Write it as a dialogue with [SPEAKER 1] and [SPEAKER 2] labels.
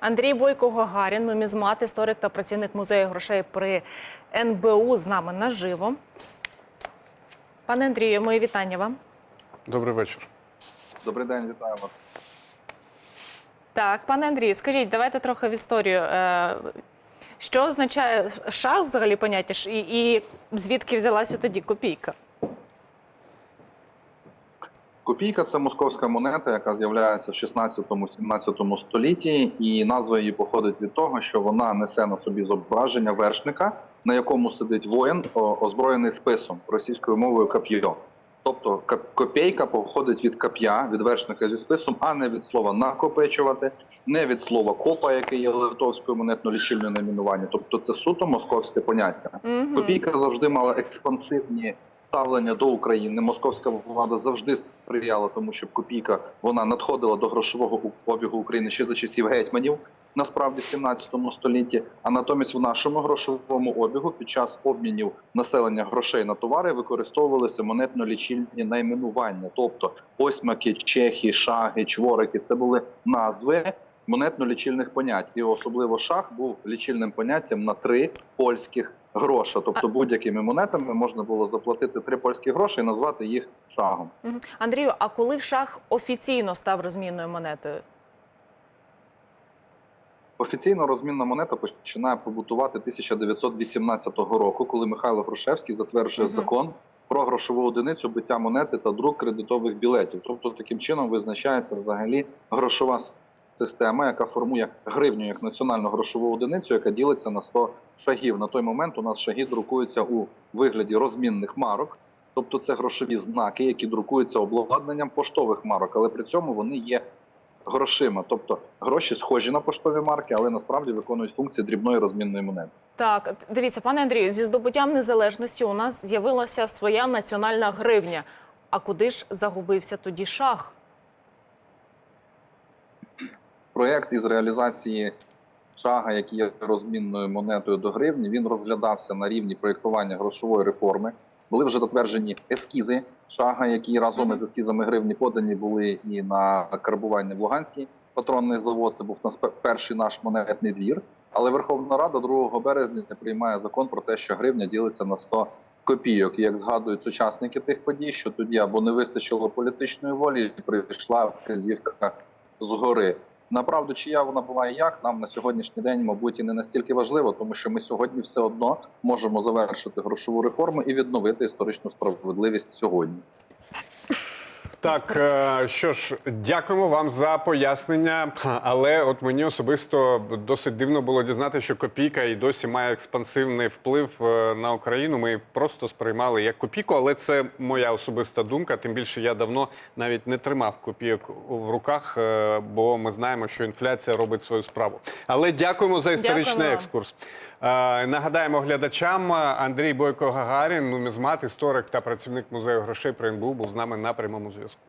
[SPEAKER 1] Андрій Бойко Гагарін, нумізмат, історик та працівник музею грошей при НБУ з нами наживо. Пане Андрію, мої вітання вам.
[SPEAKER 2] Добрий вечір.
[SPEAKER 3] Добрий день, вітаю вас.
[SPEAKER 1] Так, пане Андрію, скажіть, давайте трохи в історію. Е, Що означає шах взагалі поняття і, і звідки взялася тоді копійка?
[SPEAKER 3] Копійка це московська монета, яка з'являється в 16-17 столітті, і назва її походить від того, що вона несе на собі зображення вершника, на якому сидить воїн, озброєний списом російською мовою кап'йо. Тобто копійка походить від кап'я, від вершника зі списом, а не від слова накопичувати, не від слова копа, яке є литовською монетно-лічильною найменування. Тобто це суто московське поняття. Копійка завжди мала експансивні ставлення до України. Московська влада завжди сприяла тому, щоб копійка вона надходила до грошового обігу України ще за часів гетьманів. Насправді в 17 столітті, а натомість в нашому грошовому обігу під час обмінів населення грошей на товари використовувалися монетно-лічильні найменування, тобто осьмаки, чехи, шаги, чворики. Це були назви монетно-лічильних понять, і особливо шах був лічильним поняттям на три польських гроша. Тобто будь-якими монетами можна було заплатити три польські гроші і назвати їх шагом.
[SPEAKER 1] Андрію, а коли шах офіційно став розмінною монетою?
[SPEAKER 3] Офіційно розмінна монета починає побутувати 1918 року, коли Михайло Грушевський затверджує
[SPEAKER 1] Мгм.
[SPEAKER 3] закон про грошову одиницю биття монети та друк кредитових білетів. Тобто таким чином визначається взагалі грошова система, яка формує гривню як національну грошову одиницю, яка ділиться на 100 шагів. На той момент у нас шаги друкуються у вигляді розмінних марок. Тобто це грошові знаки, які друкуються обладнанням поштових марок, але при цьому вони є грошима. Тобто гроші схожі на поштові марки, але насправді виконують функції дрібної розмінної монети.
[SPEAKER 1] Так, дивіться, пане Андрію, зі здобуттям незалежності у нас з'явилася своя національна гривня. А куди ж загубився тоді шах?
[SPEAKER 3] Проєкт із реалізації шага, який є розмінною монетою до гривні, він розглядався на рівні проєктування грошової реформи. Були вже затверджені ескізи шага, які разом із ескізами гривні подані були і на карбування в Луганський патронний завод. Це був нас перший наш монетний двір. Але Верховна Рада 2 березня приймає закон про те, що гривня ділиться на 100 копійок. І як згадують учасники тих подій, що тоді або не вистачило політичної волі, і прийшла вказівка згори. Направду, чия вона була і як, нам на сьогоднішній день, мабуть, і не настільки важливо, тому що ми сьогодні все одно можемо завершити грошову реформу і відновити історичну справедливість сьогодні.
[SPEAKER 2] Так, е, що ж, дякуємо вам за пояснення. Але от мені особисто досить дивно було дізнати, що копійка і досі має експансивний вплив е, на Україну. Ми просто сприймали як копійку, але це моя особиста думка. Тим більше я давно навіть не тримав копійок в руках, е, бо ми знаємо, що інфляція робить свою справу. Але дякуємо за історичний
[SPEAKER 1] Дякуємо
[SPEAKER 2] екскурс. Е, Нагадаємо глядачам, Андрій Бойко Гагарін, нумізмат, історик та працівник музею грошей при НБУ був з нами на прямому зв'язку.